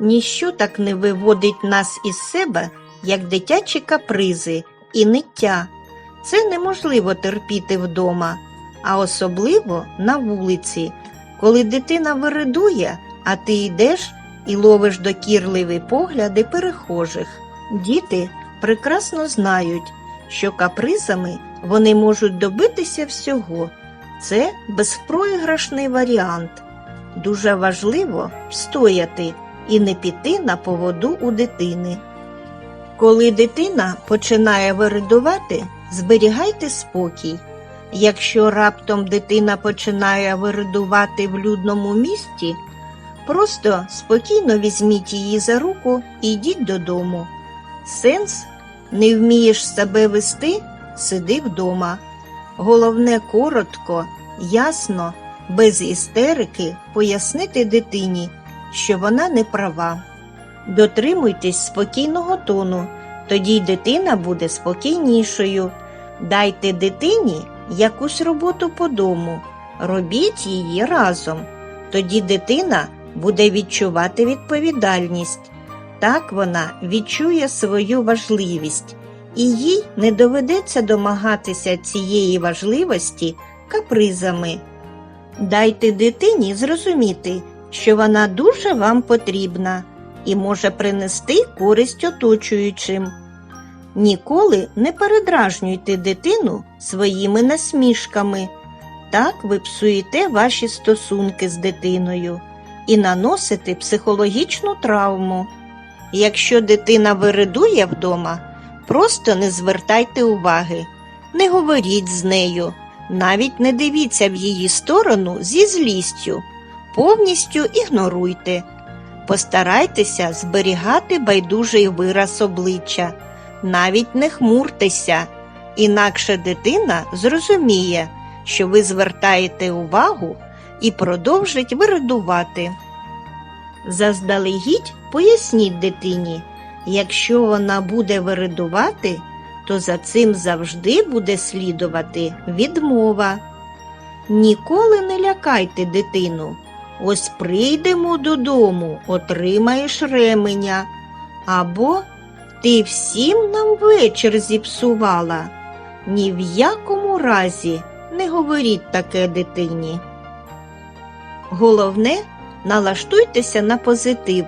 Ніщо так не виводить нас із себе, як дитячі капризи і ниття. Це неможливо терпіти вдома, а особливо на вулиці, коли дитина виридує, а ти йдеш і ловиш докірливі погляди перехожих. Діти прекрасно знають, що капризами вони можуть добитися всього. Це безпроіграшний варіант. Дуже важливо встояти і не піти на поводу у дитини. Коли дитина починає виридувати, зберігайте спокій. Якщо раптом дитина починає виридувати в людному місті, просто спокійно візьміть її за руку і йдіть додому. Сенс не вмієш себе вести, сиди вдома. Головне коротко, ясно, без істерики пояснити дитині, що вона не права. Дотримуйтесь спокійного тону, тоді й дитина буде спокійнішою. Дайте дитині якусь роботу по дому, робіть її разом. Тоді дитина буде відчувати відповідальність. Так вона відчує свою важливість, і їй не доведеться домагатися цієї важливості капризами. Дайте дитині зрозуміти, що вона дуже вам потрібна і може принести користь оточуючим. Ніколи не передражнюйте дитину своїми насмішками. Так ви псуєте ваші стосунки з дитиною і наносите психологічну травму. Якщо дитина виридує вдома, просто не звертайте уваги, не говоріть з нею, навіть не дивіться в її сторону зі злістю, повністю ігноруйте. Постарайтеся зберігати байдужий вираз обличчя, навіть не хмуртеся, інакше дитина зрозуміє, що ви звертаєте увагу і продовжить виридувати. Заздалегідь поясніть дитині, якщо вона буде виридувати, то за цим завжди буде слідувати відмова. Ніколи не лякайте дитину. Ось прийдемо додому, отримаєш ременя. Або ти всім нам вечір зіпсувала. Ні в якому разі не говоріть таке дитині. Головне, налаштуйтеся на позитив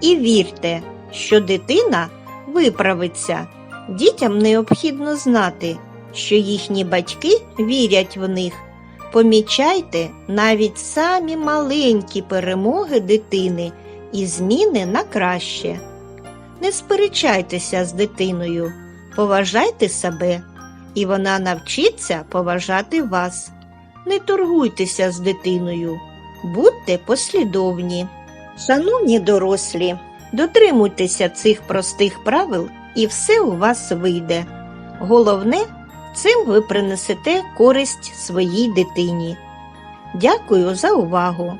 і вірте, що дитина виправиться. Дітям необхідно знати, що їхні батьки вірять в них. Помічайте навіть самі маленькі перемоги дитини і зміни на краще. Не сперечайтеся з дитиною, поважайте себе, і вона навчиться поважати вас. Не торгуйтеся з дитиною, будьте послідовні. Шановні дорослі, дотримуйтеся цих простих правил, і все у вас вийде. Головне, цим ви принесете користь своїй дитині. Дякую за увагу!